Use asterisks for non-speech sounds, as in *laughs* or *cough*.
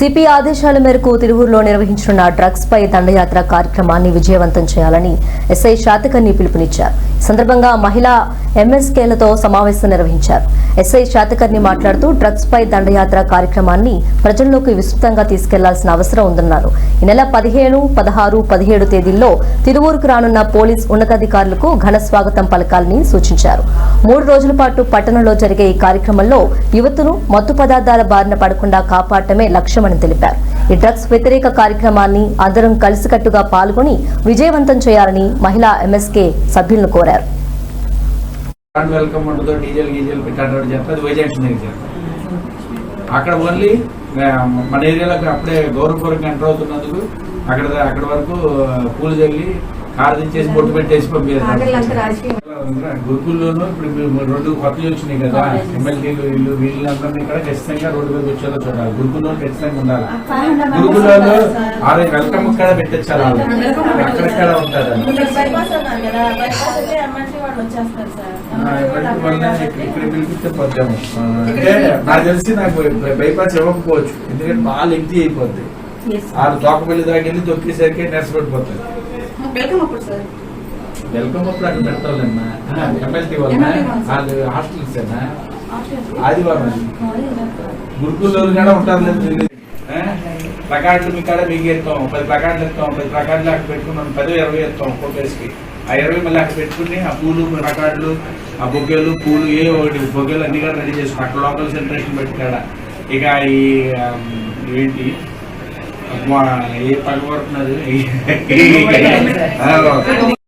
CP ఆదేశాల మేరకు తిరువూరులో నిర్వహించనున్న డ్రగ్స్ పై దండయాత్ర కార్యక్రమాన్ని విజయవంతం చేయాలని ఎస్ఐ శాతకర్ణి పిలుపునిచ్చారు. సందర్భంగా మహిళా ఎంఎస్కేలతో సమావేశం నిర్వహించారు. ఎస్ఐ శాతకర్ణి మాట్లాడుతూ డ్రగ్స్ పై దండయాత్ర కార్యక్రమాన్ని ప్రజల్లోకి విస్తృతంగా తీసుకెళ్ళాల్సిన అవసరం ఉందన్నారు. ఈ నెల పదిహేను పదహారు పదిహేడు తేదీల్లో తిరువూరుకు రానున్న పోలీస్ ఉన్నతాధికారులకు ఘన స్వాగతం పలకాలని సూచించారు. మూడు రోజుల పాటు పట్టణంలో జరిగే ఈ కార్యక్రమంలో యువతను మత్తు పదార్థాల బారిన పడకుండా కాపాడటమే లక్ష్యమని తెలిపారు. ఈ డ్రగ్స్ వ్యతిరేక కార్యక్రమాన్ని అందరం కలిసికట్టుగా పాల్గొని విజయవంతం చేయాలని మహిళా ఎంఎస్కే సభ్యులను కోరారు. అక్కడ ఓన్లీ మన ఏరియాలోకి అప్పుడే గౌరవపూర్వకంగా ఎంటర్ అవుతున్నందుకు అక్కడ అక్కడ వరకు పూలు చల్లి కారు దించేసి బొట్టు పెట్టేసి పంపించారు. గురుకుల్లోనూ ఇప్పుడు మీరు రెండు కొత్తవి వచ్చినాయి కదా ఎమ్మెల్యేలు వీళ్ళు వీళ్ళందరినీ ఇక్కడ ఖచ్చితంగా రోడ్డు మీద వచ్చేలా చూడాలి. గురుకుల్లో ఖచ్చితంగా ఉండాలి. గురుకులలో ఆరు వెల్కమ్ ఇక్కడ పెట్టించాలి వాళ్ళు. ఎక్కడెక్కడ ఉంటారు. ఇక్కడ పిలిపిస్తే పోతాము ఆ, అంటే నాకు తెలిసి నాకు బైపాస్ ఇవ్వకపోవచ్చు. ఎందుకంటే బాగా లెంగ్తీ అయిపోద్ది. వాళ్ళు తోకపల్లి దాకా వెళ్ళి తొక్కేసరికి నెరసపడిపోతుంది వెల్కమ్ అప్పుడు సార్. వెల్కమ్ అప్పుడు అక్కడ పెడతావులేమ్మా. MLT వాళ్ళ. వాళ్ళు హాస్టల్స్ ఆదివారం. గురుకుల్లో కూడా ఉంటారు లేదు? ప్లకార్డులు మీ కాడ మీకు ఎత్తాం పది ప్లకార్డులు ఎత్తాం పది ప్లకార్డులు అక్కడ పెట్టుకున్నాం. పది ఇరవై ఎత్తాం ఒక్కో ప్లేస్కి ఆ ఇరవై మళ్ళీ అక్కడ పెట్టుకుని ఆ పూలు ప్లకార్డులు ఆ బొగ్గలు పూలు ఏ ఒకటి బొగ్గలు అన్ని కూడా రెడీ చేసుకుని అక్కడ లోకల్ సెంట్రేషన్ పెట్టుకాడ ఇక ఈ ఏంటి? అమ్మా, ఏ పగబడుతున్నది *laughs*